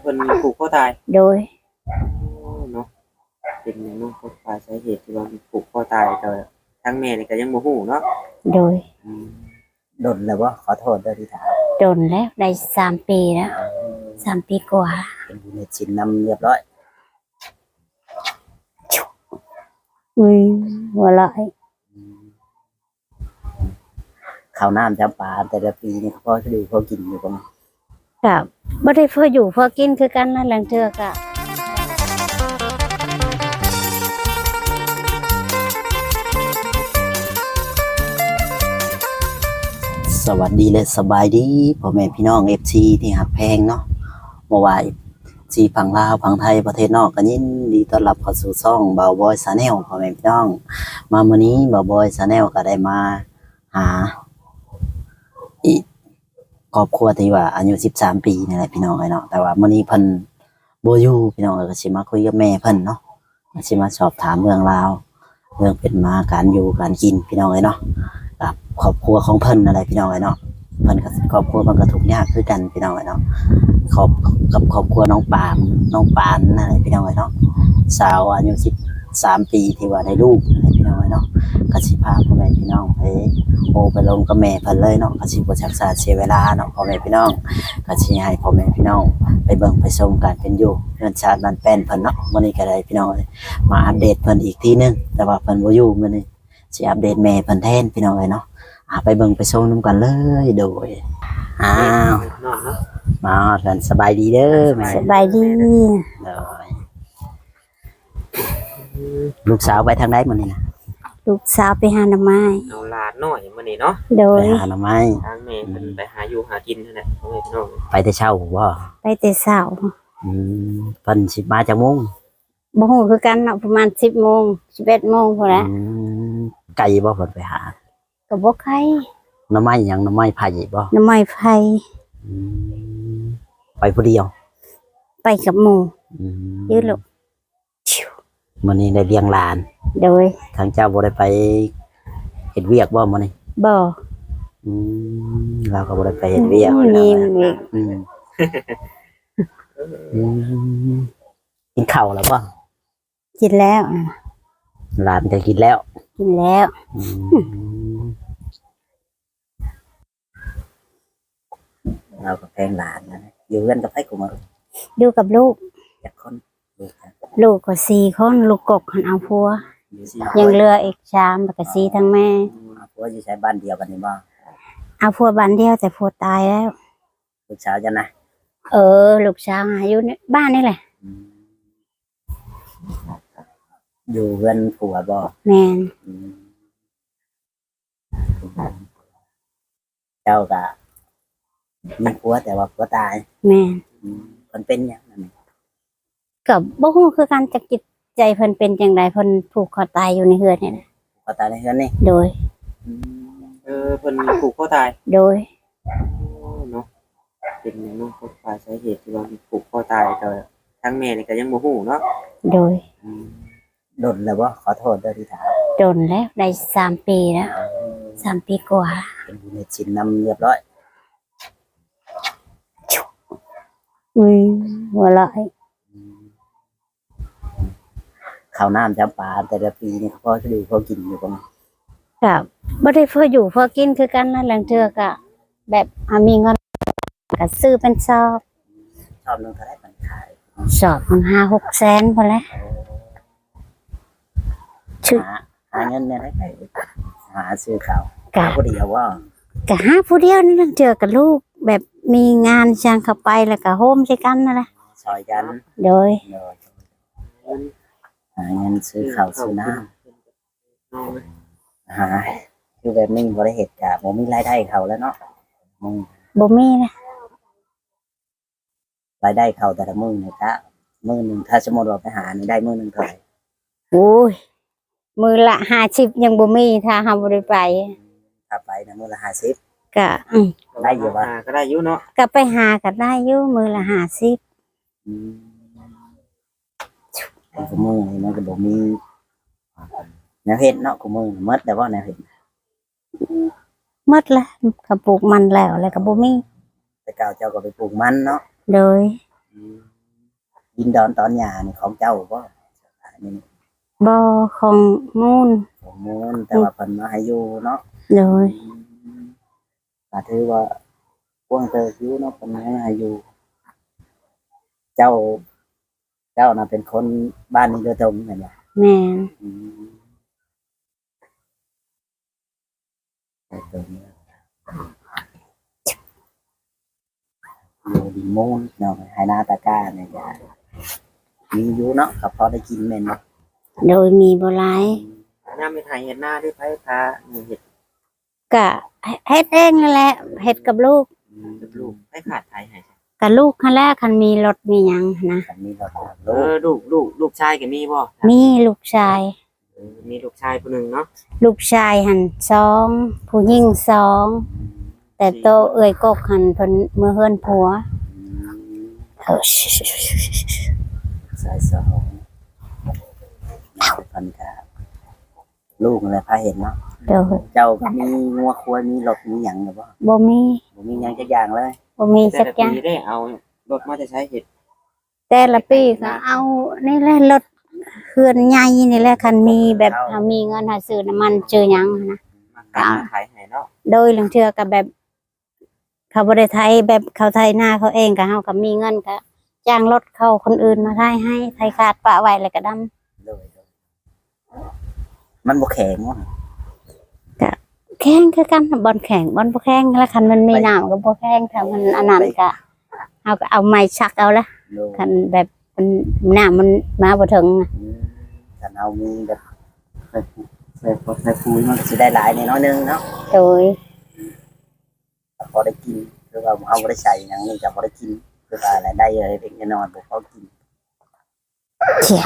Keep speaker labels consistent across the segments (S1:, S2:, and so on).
S1: เพิ่นผูกคอตาย
S2: โดย
S1: เนาะเป็นหยังเนาะคอตายสาเหตุที่ว่าผูกคอตายก็ทั้งแม่นี่ก็ยังบ่ฮู้เนาะ
S2: โดย
S1: อืม
S3: ดนแล้วว่าขอโทษด้วยที่ถาม
S2: โดนแล้วได้สามปีแล้วสามปีกว่า
S3: เป็นอยู่ในชินนำเรียบร้อย
S2: อุ้ยหัวเราะ
S3: ข้าวน้ำจำปาแต่ละปีนี่พ่อจะดูพ่อกินอยู่ประมาณ
S2: กับบ่ได้พออยู่พอกินคือกันนั่นแหละเทือกะ
S3: สวัสดีและสบายดีพ่อแม่พี่น้องเอฟซีที่หักแพงเนาะเมื่อวานซีฝั่งลาวฝั่งไทยประเทศนอกก็ยินดีต้อนรับเข้าสู่ช่องเบาวบอยซาแนลพ่อแม่พี่น้อง มามื้อนี้เบาวบอยซาแนลก็ได้มา หา ครอบครัวที่ว่าอายุ13ปีนี่แหละพี่น้องเอ้เนาะแต่ว่ามื้อนี้เพิ่นโบอยูพี่น้องเอ้ยก็สิมาคุยกับแม่เพิ่นเนาะก็สิมาสอบถามเรื่องราวเรื่องเป็นมาการอยู่การกินพี่น้องเอ้เนาะกับครอบครัวของเพิ่นอะไรพี่น้องเอ้เนาะเพิ่นกับครอบครัวมันก็ทุกข์ยากคือกันพี่น้องเอ้เนาะครอบกับครอบครัวน้องปามน้องปานอะไรพี่น้องเอ้เนาะสาวอายุ13ปีที่ว่าได้ลูกอะไร น้องเอ้ยเนาะก็สิพาพ่อแม่พี่น้องไปโอไปลงกับแม่เพิ่นเลยเนาะก็สิบ่ชักษาเสียเวลาเนาะพ่อแม่พี่น้องก็สิให้พ่อแม่พี่น้อง ไปเบิ่งไปชมการเป็นอยู่เรือนชาติบ้านแป้นเพิ่นเนาะมื้อนี้ก็ได้พี่น้องเอ้ยมาอัปเดตเพิ่นอีกทีหนึงแต่ว่าเพิ่นบ่อยู่มื้อนี้สิอัปเดตแม่เพิ่นแทนพี่น้องเอ้ยเนาะอ่าไปเบิ่งไปชมนํกันเลยโดยอ้าว
S1: น้องเนาะ
S3: มาฮอดกันสบายดีเด้อแม่
S2: สบายดี
S3: โดยลูกสาวไปทางใดมื้อนี้นะ
S2: ลูกสาวไปหาหน่อไม้
S1: เอาหลานน้อยมื้อนี้เนาะ
S2: โด
S3: ไป
S2: ย
S3: หาหน่อไม้
S1: ทางแม่เพิ่นไปหาอยู่หากินนั่นแหละพ่อแม่พี่น้อง
S3: ไปแต่เช้าบ่
S2: ไปแต่เช้า
S3: อืมเพิ่นสิมาจากมุง
S2: บ่ฮู้คือกันเนาะประมาณ10โมง11โมงพุ่นแหละ
S3: อืมไกลบ่เพิ่นไปหา
S2: ก็บ่ไกล
S3: หน่อไม้หยังหน่อไม้ไผ่บ่
S2: หน่อไม้ไผ
S3: อืมไปผู้เดียว
S2: ไปกับหมู่
S3: อืม
S2: ยืดลูกชิว
S3: มื้อนี้ได้เลี้ยงหลาน
S2: โดย
S3: ทางเจ้าบ่ได้ไปเฮ็ดเวียกบ่มื้อนี้
S2: บ่
S3: อืมเราก็บ่ได้ไปเฮ็ดเวียก
S2: มีมี
S3: อืมอืมกินข้าวแล้วบ่
S2: กินแล้ว
S3: หลานก็กินแล้ว
S2: กินแล้ว
S3: อืมเราก็แพงหลานนะอยู่กันกับไผกูมา
S2: อยู่กับลูก
S3: จากคนลูกกัน
S2: ลูกก็สี่คนลูกกกหันเอาพัว
S3: อ ยู่สิ
S2: ยังเหลืออีกชามแล้วก็สีทั้งแม่
S3: ผัวอยู่ใช้บ้านเดียวกันนี่บ่
S2: เอาพัวบันเดียวแต่พัวตายแล้ว
S3: ลูกสาวจังนะ
S2: เออ ลูกชาวอายุเนี่ยบ้านนี่แหละ
S3: อืมอยู่เพื่อนผัวบ่
S2: แมน
S3: อืมเจ้าก็มีผัวแต่ว่าผัวตาย
S2: แมน
S3: อืมมันเป็นอย่างนั้น
S2: กับบ่ฮู้คือการจะจิต ใจเพิ่นเป็นจังไดเพิ่นผูกคอตายอยู่ในเฮือนนี่แหละ
S3: ผัวตายในเฮือนนี่
S2: โดย
S1: เออเพิ่นผูกคอตาย
S2: โดย
S1: เนาะเป็นหยังเนาะคอตายสาเหตุที่ว่าผูกคอตายก็ทั้งแม่นี่ก็ยังบ่ฮู้เนาะ
S2: โดย
S1: อืม
S3: ดนแล้วว่าขอโทษด้วยที่ถาม
S2: โดนแล้วได้สามปีแล้วสามปีกว่า
S3: เป็นอยู่ในชินนำเรียบร้อย
S2: อุ้ยหัวเราะ
S3: ข้าวน้ำจำปาแต่ละปีนี่พ่อจะดูพ่อกินอยู่ประมาณ
S2: กับบ่ได้พออยู่พอกินคือกันนั่นแหละเทือกะแบบอามีเงินก็ซื้อเป็นซอบ
S3: ชอบนึงเท่าไรมันขาย
S2: สอบมันห้าหกแสนพอแล้วชื่อ
S3: หาหาเงินเนี่ยได้ไปหาซื้อข้าว
S2: กะ
S3: หาผู้เดียวว่า
S2: กะห้าผู้เดียวนี่นั่นเจอกับลูก แบบมีงานช่างเข้าไปแล้วก็โฮมใช้กันนั่นแหละ
S3: ซอยกัน
S2: โดย
S3: โดย หาเงินซื้อข้าวซื้อน้
S1: น้องำ
S3: หาคือแบบนี้บริเหตุกะผมมีรายได้เขาแล้วเนาะมึง
S2: บ่มีนะ
S3: รายได้เขาแต่ละมือเนี่ยกะมือหนึ่งถ้าสมมติว่าไปหานี่ได้มือหนึ่งเท่าไหร่
S2: โอ้ยมือละห้าสิบยังบ่มีถ้าหาบ่ได้ไป
S3: ถ้าไปนะมือละห้าสิบ
S2: ก็อืม
S3: ได้อยู่ปะา
S1: ก็ได้อยู่เนาะ
S2: ก็ไปหาก็ได้อยู่มือละห้าสิบ
S3: แต่ กูมือนี่มันก็บอกมีแนวเห็ดเนาะกูมือหมดแต่ว่าแนวเห็ด
S2: หมดละก็ปลูกมันแล้วแล้วก็บ่มี
S3: แต่เก่าเจ้าก็ไปปลูกมันเนาะ
S2: โดย
S3: อืมดินดอนตอนหญ้านี่ของเจ้าบ่อันนี้
S2: บ่ของมูล
S3: ของมูลแต่ว่าเพิ่นมาให้อยู่เนาะ
S2: โดย
S3: ก็ถือว่าพวงเธออยู่เนาะเพิ่นมาให้อยู่ เจ้า เจ้าน่ะเป็นคนบ้านนี้โดยตรงแม่นบ่
S2: แม่น
S3: อืมโดยตรงเนี่ยอยู่ดินมูลเนาะให้นาตะกร้าเนี่ยจ้ะมีอยู่เนาะก็พอได้กินแม่นบ่
S2: โดยมีบ่หลาย
S1: ย่ามไปถ่ายเห็ดหน้าที่ไผพานี่เห็ด
S2: ก็เฮ็ดเองนั่นแหละเฮ็ดกับลูก
S1: กับลูกให้ขาดถ่ายให้
S2: กับลูกคันแรกคันมีรถมีหยังนะ
S3: อันนี้เราถาม
S1: เอ
S3: ลูก
S1: อลูกลูกลูกชายก็มีบ่
S2: มีลูกชาย
S1: เออมีลูกชายผู้หนึงเนาะ
S2: ลูกชายหันสองผู้หญิงสองแต่โตเอ่ยกกหันเพิ่นมือเฮือนผัวเออ
S3: สายสองพันกาลูกอะไรพาเห็นเนาะ
S2: โดย
S3: เจ้าก็มีงัวควายมีรถมีหยังหรือเปล่า
S2: บ่มี
S3: บ่มีหยังจักอย่างเลย
S2: บ่มี
S1: แต่
S2: สัก
S1: ละ
S2: อย่าง
S1: ปีได้เอารถมาจะใช้เห็ด
S2: แต่ละปีก็เอานี่แหละรถเฮือนใหญ่นี่แหละคันมีแบบเฮามีเงินหาซื้อน้ำมันเจอหยังนะ
S1: มาขายมาขายให้เนาะ
S2: โดยลังเทือกับแบบ เขาบริไทยแบบเขาไทยหน้าเขาเองกับเขากับมีเงินก็จ้างรถเขาคนอื่นมาไทยให้ไทยขาดปะไว้เลยก็ด
S3: โดยโดยมันบ่แข็งวะำ
S2: แข่งคือกันบอลแข่งบอลบ่แข่งแล้วคันมันมีน้ำก็บ่แข่งถ้ามันอันนั้นก็เอาก็เอาไม้ชักเอาละ
S3: โดย
S2: คันแบบมันน้ำมันมาบ่ถึงน่ะ
S3: อืมถ้าเอามีแบบใส่ใส่พอใส่ปุ๋ยมันก็สิได้หลายในน้อยนึงเนาะ
S2: โดย
S3: แต่พอได้กินคือว่าเอาบ่ได้ใส่หยังนี่จะบ่ได้กินคือว่าอะไรได้เลยเป็นแน่นอนบ่พอกิน
S2: เชี่ย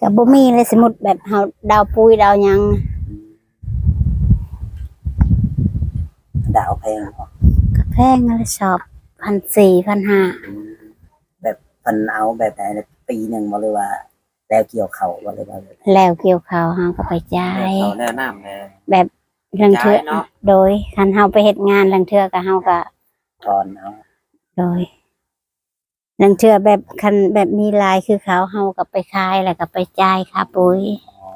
S2: ก็บ่มีเลยสมมุติแบบเฮาดาวปุยดาวหยัง
S3: ดาวแพงพอ
S2: ก็แพงอะไรชอบพันสี่พันห้า
S3: แบบเพันเอาแบบไหนปีหนึ่งมาเลยว่า แล้วเกี่ยวเขามาเลยว่า
S2: แล้วเกี่ยวข้าวเฮาก็ไปจ่าย
S1: เขาแนะน้ำแน่
S2: ลังเทือ
S1: จ่ายเนาะ
S2: โดยคันเฮาไปเฮ็ดงานลังเทือก็เฮาก็
S3: ตอนเอา
S2: โดยลังเทือแบบคันแบบมีลายคือเขาเฮาก็ไปขายแล้วก็ไปจ่ายค่าปุ๋ย
S3: อ๋อ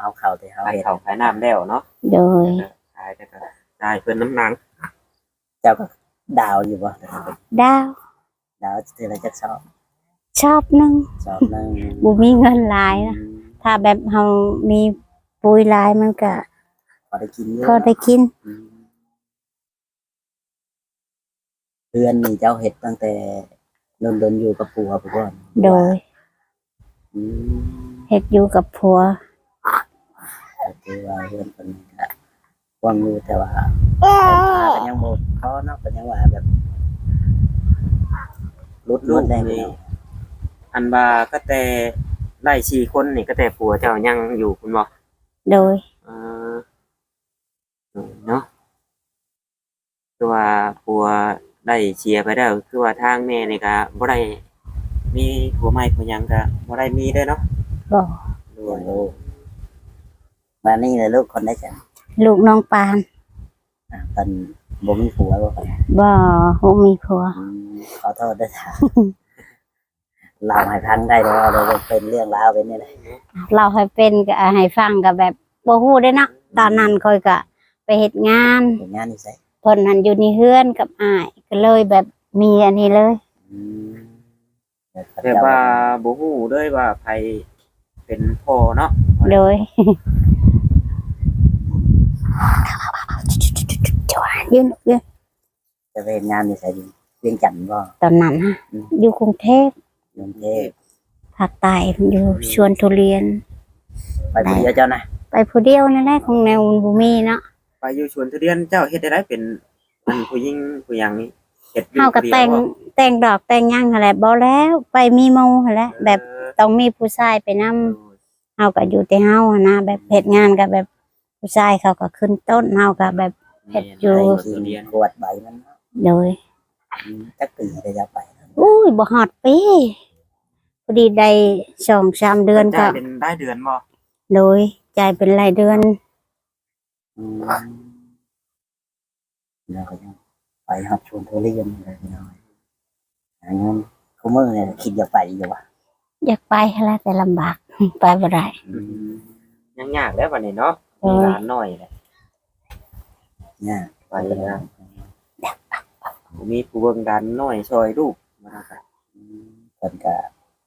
S3: เอาเขาที่เขา
S1: ขาย
S3: เห็น
S1: เขาขายน้ำแล้วเนาะ
S2: โดย
S1: ขายแต่ก็ จ่ายเพิ่นน้ำหนัง
S3: เจ้าก็ดาวอยู่บ่
S2: ดาว
S3: ดาวเทละจักชอบ
S2: ชอบหนึง
S3: ชอบหนึง
S2: บ่มีเงินหลายนะถ้าแบบเฮามีปุ๋ยหลายมันก็
S3: พอได้กินเยอะ
S2: พอได้กิน
S3: อืมเพื่อนนี่เจ้าเห็ดตั้งแต่นนดนๆอยู่กับปัวผู้ก่อน
S2: โดย
S3: อืม
S2: เฮ็ดอยู่กับผัว
S3: ก็คือว่าเพื่อนคนนี้ก็ ว่างอยู่แต่ว่าพากันยังบ่พอเนาะก็ยังว่าแบบรุดรุดได้ไหมเนาะ
S1: อันว่าก็แต่ไล่ชีคนนี่ก็แต่ผัวเจ้ายังอยู่คุณบอก
S2: โดย
S1: เออเออเนาะคือว่าผัวได้เชียร์ไปแล้วคือว่าทางแม่นี่ก็บ่ได้มีผัวใหม่ผัวหยังก็บ่ได้มีเด้อเนาะ
S2: บ่
S1: ด้
S3: เลี้
S1: วย
S3: งลูกมานี่เลยลูกคนได้จ้ะ
S2: ลูกน้องปาน
S3: อะเป็นบ่มีผัวบ่ครับ
S2: บ่บ่มีผัว
S3: อืมขอโทษด้วยค่ะเราให้พังได้แล้วเราเป็นเรื่องราวเป็นนี่เลย
S2: เราให้เป็นก็ให้ฟังก็แบบบ่ฮู้ได้เนาะตอนนั้นค่อยก็ไปเฮ็ดงาน
S3: เป็นงานนี่ใช่
S2: เพิ่นหันอยู่ในเฮือนกับอ้ายก็เลยแบบมีอันนี้เลย
S3: อืม
S1: แต่ว่าบ่ฮู้ด้วยว่าไผเป็นพ่อเนาะ
S2: โดย ยืนยืน
S3: จะเป็นงานนี่ใช่ดิเวียงจันทน์บ่
S2: ตอนนั้นฮะอยู่กรุงเทพ
S3: กรุงเทพ
S2: ภาคใต้อยู่ชวนทุเรียน
S3: ไปผู้เดียวเจ้านะ
S2: ไปผู้เดียวนั่นแหละของแนวบุมีเนาะ
S1: ไปอยู่สวนทุเรียนเจ้าเฮ็ดได้ไรเป็นอันผู้หญิงผู้หยังนี่เฮ็ดอยู่
S2: เฮาก็
S1: ผู้ดียว
S2: แต่ง
S1: บ่
S2: แต่งดอกแต่งหยังหั่นแหละบ่แล้วไปมีหมู่หั่นแหละแบบ
S1: เออ
S2: ต้องมีผู้ชายไปนำเฮาก็อยู่แต่เฮานะแบบเฮ็ดงานก็แบบ ผู้ชายเขาก็ขึ้นต้นเฮาก็แบบเฮ็ดอยู่
S3: ไป
S1: สวน
S3: กิ
S1: ทุ
S3: น
S1: เรียน
S3: ขวดใบมัน
S2: โดย
S3: อืมจักปีได้จะไป
S2: อุ้ยบ่ฮอดปีพอดีได้สองสามเดือนก็
S1: จ่ายเป็นรายเดือนบ่
S2: โดยจ่ายเป็นรายเดือน
S3: อืมแล้วก็ยังไปหัดชวนทุเรียนอะไรพี่น้อยหาเงินกูมือเนี่ยคิดอยากไปอยู่วะ
S2: อยากไปแล้วแต่ลำบากไปบ่ได้
S1: ยังยากแล้ววันนี้เนาะ
S2: เออ
S1: มีร้านน้อยเลย
S3: เนี่ย
S1: ไปนะมีผู้เบิ่งร้านน้อยช่วยลูกมาครับ
S3: เพิ่นก็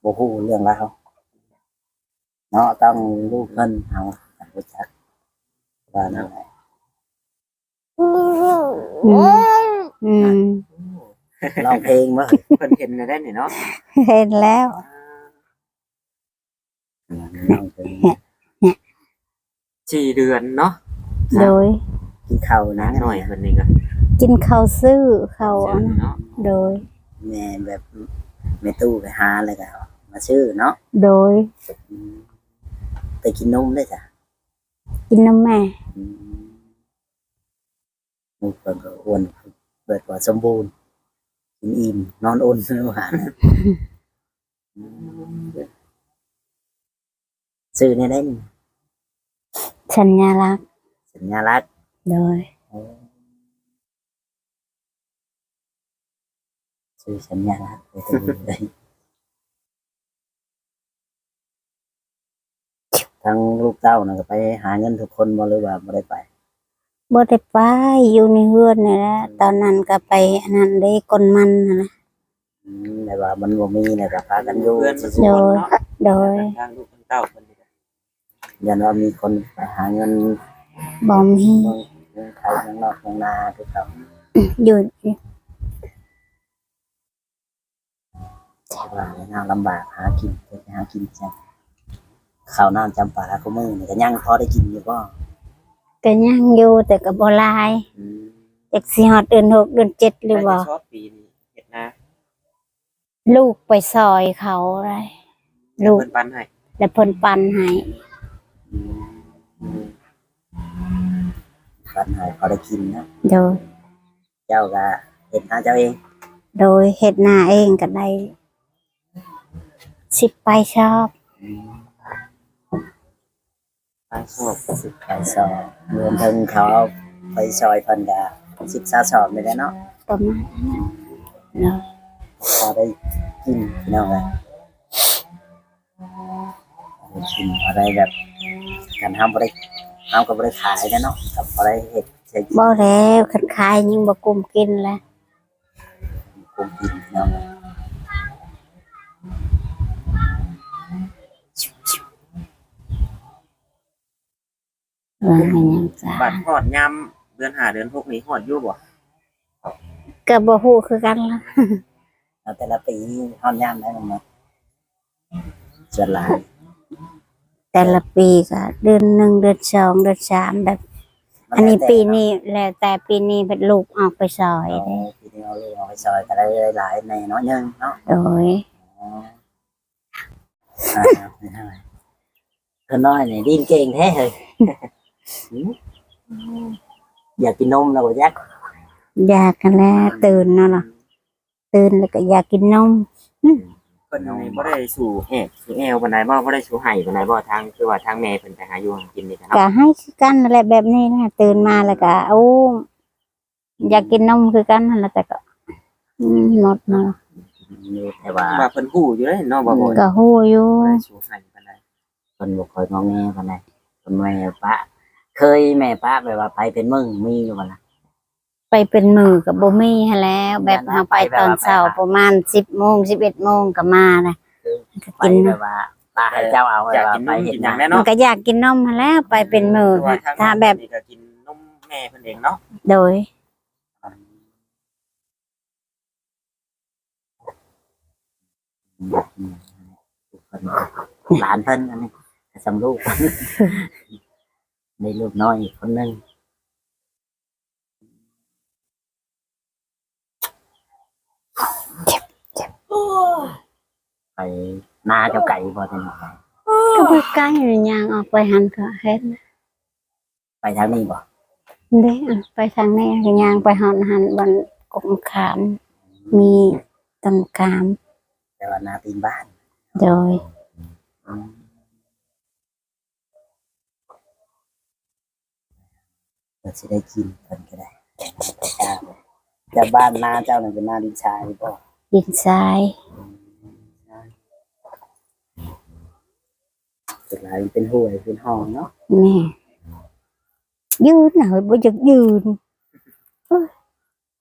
S3: บ่ฮู้เรื่องราวเนาะต้องลูกเพิ่นเอาจักรู้จักว่านั่นแหละ
S2: อืมอืม
S3: ร้องเพลงบ่
S1: เพิ่นเห็นได้นี่เนาะ
S2: เห็นแล้ว
S3: ร้องเพลง
S1: สี่เดือนเนาะ
S2: โดย
S3: กินข้าวนะ
S1: ร้านน้อยเพิ่นนี่ก็
S2: กินข้าวซื้อข้าวอันนั้น
S1: เนาะ
S2: โดย
S3: แม่แบบแม่ตู้ไปหาเลยก็มาซื้อเนาะ
S2: โดย
S3: อืมไปกินนมด้วยจ้ะ
S2: กินน้ำแม่
S3: อืมลูกเพิ่นก็อ้วนเบิดกว่าสมบูรณ์กินอิ่มนอนอุ่นหวานซื้อในได้นี่
S2: สัญญาลักษณ์
S3: สัญลักษณ์
S2: โดย
S3: ซื้อสัญลักษณ์ไปตัวนี้เลยทั้งลูกเต้านะก็ไปหาเงินทุกคนบ่หรือว่าบ่ได้ไป
S2: บ่ได้ไปอยู่ในเฮือนนี่แหละตอนนั้นก็ไปอันนั้นได้กลมันนั่นแหละ
S3: อืมแต่ว่ามันบ่มีนะก็พากันอยู่
S1: เพื่อนมัน
S3: ซื่
S1: ส
S3: อ
S1: วนเนาะ
S2: โดย
S1: ทางลูกทางเต้าเพิ่นนี่ก็
S3: ๆ ยันว่ามีคนไปหาเงิน
S2: บ่มี
S3: เมืองเมืองไทยเมืองนอกเมืองนาคือเขา
S2: อยู่
S3: แต่ว่าในนางลำบากหากินเพื่อหากินจังข้าวน้ำจำปาก็มือนี่ก็ยังพอได้กินอยู่บ่
S2: ก็ยังอยู่แต่ก็บ่หลาย
S3: อืม
S2: จักสิฮอดเดือนหกเดือนเจ็ดหรือบ่
S1: ได้ชอบปีนี้เฮ็ดนา
S2: ลูกไปซอยเขาอะไรลูก
S1: เพิ่นปันให้
S2: แล้วเพิ่นปันให้
S3: ปันใหายพอได้กินนะ
S2: โดย
S3: เจ้าก็เห็นหาเจ้าเอง
S2: โดยเฮ็ดหน้าเองก็ได้สิบไปชอบ
S1: ทางชอบ
S3: สิบไปสอบรวมถึงเขาไปซอยเพิ่นก็สิบสาสอบเลยแหละเนาะ
S2: ประมาณนั้นเนาะ
S3: พอได้กินพี่น้องเลยได้กินอะไรแบบการทำบ่ได้ ทำก็บ่ได้ขายนะเนาะกับบ่ได้เฮ็ดใช้กิน
S2: บ่แล้วคันขายยิ่งบ่กุมกินแล้ว
S3: กุมกินพี่น้อง
S2: ว่าให้หยังจ้า
S1: บัตรฮอดยามเดือน5เดือน6นี้ฮอดอยู่บ่
S2: ก็บ่ฮู้คือกันล่ะ
S3: แล้วแต่ละปีฮอนยามได้มั้งเนาะส่วนหลาย
S2: แต่ละปีก็เดือนหนึ่งเดือนสองเดือนสามแบบ อันนี้ปีนี้แล้วแต่ปีนี้เป็นลูกออกไปซอย
S3: เอาปีนี้เอาลูกเอาไปซอยก็ได้หลายในน้อยหนึงเนาะ
S2: โดย
S3: อ๋ออ่าไม่เท่าไหร่เพิ่นน้อยนี่ดิ้นเก่งแท้เลยหืมอยากกินนมแล้วบ่ยัก
S2: อยากกันแล้วตื่นเนาะล่ะตื่นแล้วก็อยากกินนม
S1: เพิ่นนี่บ่ได้สู่แอกสู่แอวปานใดบ่บ่ได้สู่ไห้ปานใดบ่ทางคือว่าทางแม่เพิ่นไปหาอยู่หากินนี่กันเนาะ
S2: ก็ให้คือกันนั่นแหละแบบนี้นะตื่นมาแล้วก็เอาอยากกินนมคือกันนั่นแหละแต่ก็อืมหมดเนาะ
S3: อยู่แต่ว่า
S1: ว่าเพิ่นฮู้อยู่เด้เนาะบ่บ่
S2: ก็ฮู้อยู่
S1: บ่ได้สู่ไห้ปานใด
S3: เพิ่นบ่ค่อยงอแงปานใดเพิ่นแม่ป้าเคยแม่ป้าแบบว่าไปเป็นมึงมีอยู่บ่ล่ะ
S2: ไปเป็นมือกับบ่มีหั้นแล้ว แบบเฮาไปตอนเช้าประมาณ10โมง11โมงก็มานะก็
S3: ไป
S2: กิน
S3: แบบว่าป้าให้เจ้าเอา
S1: อยาก
S3: ว่า
S1: กินน
S3: ไป
S1: ม
S3: เฮ็
S1: กิ
S3: ด
S1: นห
S3: ห
S1: ยั
S3: ยังง
S1: แน่
S2: มั
S1: เนาะ
S2: นก็อยากกินนมหั้นแล้วไปเป็นมือ
S1: คือว่าทาง
S2: ถ้าแบบ
S1: นี่ก็กินนมแม่เพิ่นเองเนาะ
S2: โดย
S3: หลานเพิ่นอันนี้สำลูกในลูกน้อยอีกคนหนึง ไปนาเจ้าไก่บ่ทันไป
S2: ก็บ่ใกล้หรือยางออกไปหันก็เฮ็ด
S3: ไปทางนี้บ่
S2: เด้อไปทางนี้ก็ยางไปหันหันวันกงขาม มีต้นขาม
S3: แต่ว่านาตีนบ้าน
S2: โดย
S3: เราจะได้กินเพิ่นก็ได้แต่บ้านนาเจ้าน่ะเป็นนาดินชายบ่
S2: ดินทราย
S3: สุดท้ายมันเป็นห้วยเป็นห้องเนาะ
S2: แม่ยืนหน่อยบ่อยากยืนเอ้ย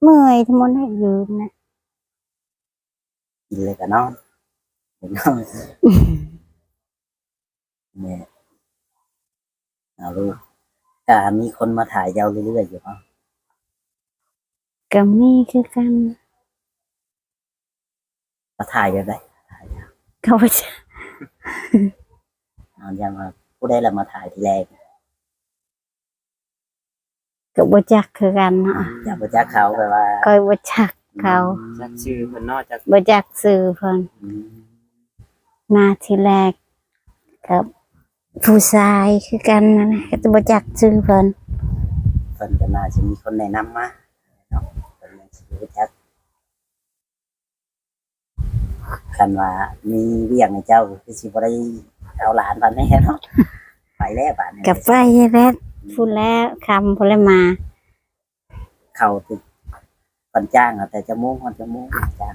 S2: เมื่อยทำไมให้ยืนนะ
S3: กินเลยก็นอนเห็นนอนเนี่ยเอาลูกแต่มีคนมาถ่ายยาวเรื่อยๆอยู่เนาะ
S2: ก็มีคือกัน
S3: มาถ่ายกันได้ถ่ายยาว
S2: เขาว่าจะ
S3: เอาอย่างมาผู้ได้ละมาถ่ายทีแรก
S2: ก็บ่จักคือกันเนาะ
S3: อยากมาจักเขาแบบว่า
S2: คอยบ่จักเขา
S1: จักชื่อเพิ่นเนาะจัก
S2: บ่จักสื่อเพิ่น
S3: อืม
S2: มาทีแรกกับผู้ชายคือกันนั่นแหละก็บ่จักชื่อเพิ่น
S3: เพิ่นก็น่าจะมีคนแนะนำมาเนาะเพิ่นยังสิรู้จัก คันว่ามีเวียงให้เจ้าคือสิบ่ได้เอาหลานปานนี้เนาะไปแล้วบาดนี้
S2: กับไปแล้วพูดแล้วคำพูดแล้วมา
S3: เข้าติดปันจ้างอะแต่จะมุ่งคนจะมุ่งจ้าง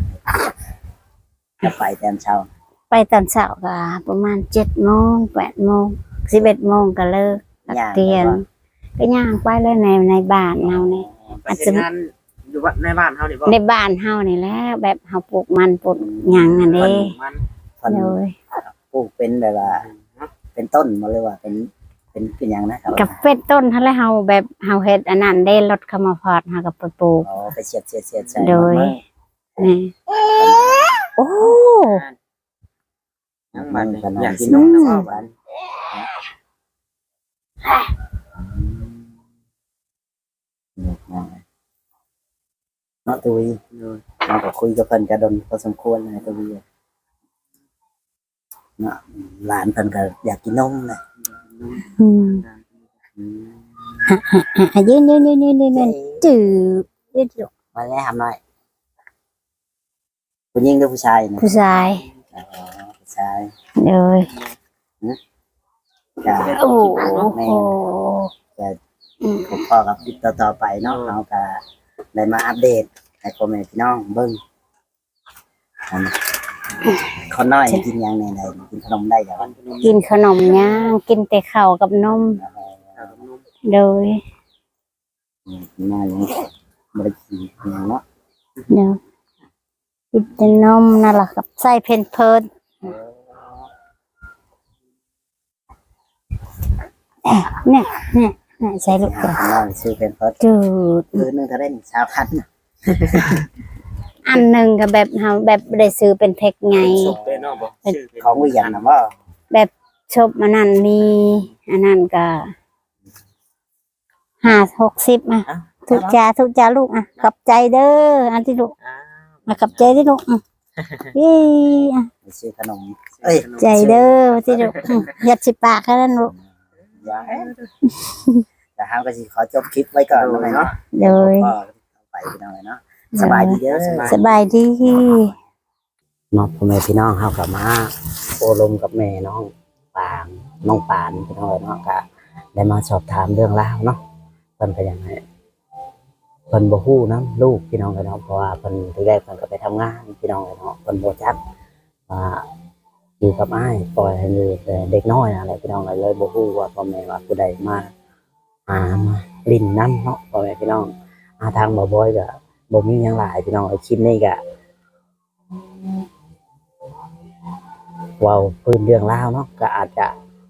S3: จะไปแต่เช้า
S2: ไปตอนเช้าก็ประมาณเจ็ดโมงแปดโมงสิบเอ็ดโมงก็เลิกตัก
S3: ย่าง
S2: เตียน
S3: ไปก่อน
S2: ก็ย่างไปเลยในในบ้านเฮานี่
S1: ไปเฮ็ดงาน อยู่ว่าในบ้านเฮานี่บ่
S2: ในบ้านเฮานี่แหละแบบเฮาปลูกมันปลูกหยังอัน
S1: เพิ่
S2: นี้
S1: นมัน
S3: เพิ่น
S2: โดย
S3: ปลูกเป็นแบบว่า เป็นต้นมาเลยว่าเป็นเป็นเป็นหยังนะครับ
S2: กับเป็นต้นทั้งแล้วเฮาแบบเฮาเฮ็ดอันนั้นได้รถเข้ามาพอดเฮาก็ไปปลูก
S3: อ๋อไปเสียบเสียบเสียบใส่
S2: โดย
S3: มัน
S2: นี่โอ้
S1: ยังบัดนี้
S3: มัน
S1: อยาก
S3: กิ
S1: กิ
S3: น
S1: น
S3: น
S1: น
S3: ม
S1: ม
S3: นะ
S1: นะ
S3: พ่
S1: บ่
S3: อบ้านเนาะตุย
S1: เออ
S3: เราก็คุยกับเพิ่นกระดนพอสมควรนะตุยเนาะหลานเพิ่นก็อยากกินนมนะ
S2: อืม
S3: อืม
S2: อะยืนยืนยืนยืนยืนยืนจืดยืดจุ
S3: มาแนะทำหน่อยผู้หญิงหรือผู้ชายนะ
S2: ผู้ชาย
S3: อ๋อผู้ชาย
S2: เลย
S3: ก็
S2: โอ้โห
S3: ผมพ่อกับคลิปต่อๆไปเนาะเราก็ได้มาอัปเดต ให้พ่อแม่พี่น้องเบิ่งอันคนน้อยกินหยังในใดกินขนมได้อย่างวัน
S2: กินขนมย่างกินแต่ข้าวกับนมโดย
S3: กินมาอย่างบริกินอย่างเนาะ
S2: เดี๋ยวกินแต่นมนั่นแหละกับใส่เพนเพิร์ดเนี่ยเนี่ยเนี่ยใส่ลูก
S3: คนน้อยซื้อเป็นเพิร์ด
S2: จืด
S3: คืนนึงเท่าได้หนึ่งสามพัน
S2: อันหนึ่งก็แบบเฮาแบบได้ซื้อเป็นแพ็คไง
S1: สุกเลยเนาะบ่ชื่อเป็น
S3: ของวิญญาณนะว่า
S2: ชบมันนั่นมีอันนั้นก็ห้าหกสิบอะ
S1: อะ
S2: ทุกจาทุกจาลูกอะขอบใจเด้ออันที่ลูก
S1: อ้าว
S2: มาขอบใจที่ลูกอะยี่อะ
S3: ไปซื้อขนมเอ้ย
S2: ใจเด้อที่ลูกอืมยัดสิปากแค่นั้นลูก
S3: อย่าแต่ห้ามก็สิขอจบคลิปไว้ก่อนหน่อยเนาะ
S2: เลย
S3: ก็ไป พี่น้องเลยเนาะสบายดีเด้อ
S2: สบายดี
S3: เนาะพ่อแม่พี่น้องเฮากลับมาโอลมกับแม่น้องปางน้องปานพี่น้องเนาะก็ได้มาสอบถามเรื่องราวเนาะเพิ่นเป็นยังไงเพิ่นบ่ฮู้นํลูกพี่น้องเลยเนาะเพราะว่าเพิ่นทีแรกเพิ่นก็ไปทำงานพี่น้องเลยเนาะเพิ่นบ่จักว่าอยู่กับอ้ายปล่อยให้อยู่แต่เด็กน้อยอะไรพี่น้องเลยเลยบ่ฮู้ว่าพ่อแม่ว่าผู้ใดมาหามาลิ้นน้ำเนาะพ่อแม่พี่น้อง อาทางบ่บ่อยก็บ่มีหยังหลายพี่น้องไอ้คลิปนี้ก็เว้าพื้นเรื่องราวเนาะก็อาจจะ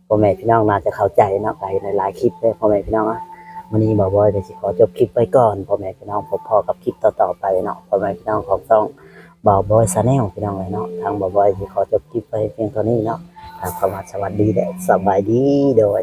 S3: พ่อแม่พี่น้องน่าจะเข้าใจเนาะไปในหลายคลิปเลยพ่อแม่พี่น้องอะวันนี้บ่าวบอยเดี๋ยวสิขอจบคลิปไว้ก่อนพ่อแม่พี่น้องพบพอกับคลิปต่อๆไปเนาะพ่อแม่พี่น้องของต้องบ่าวบอยชาแนลพี่น้องเลยเนาะทางบ่าวบอยสิขอจบคลิปไว้เพียงเท่านี้เนาะคว่าสวัสดีและสบายดีโดย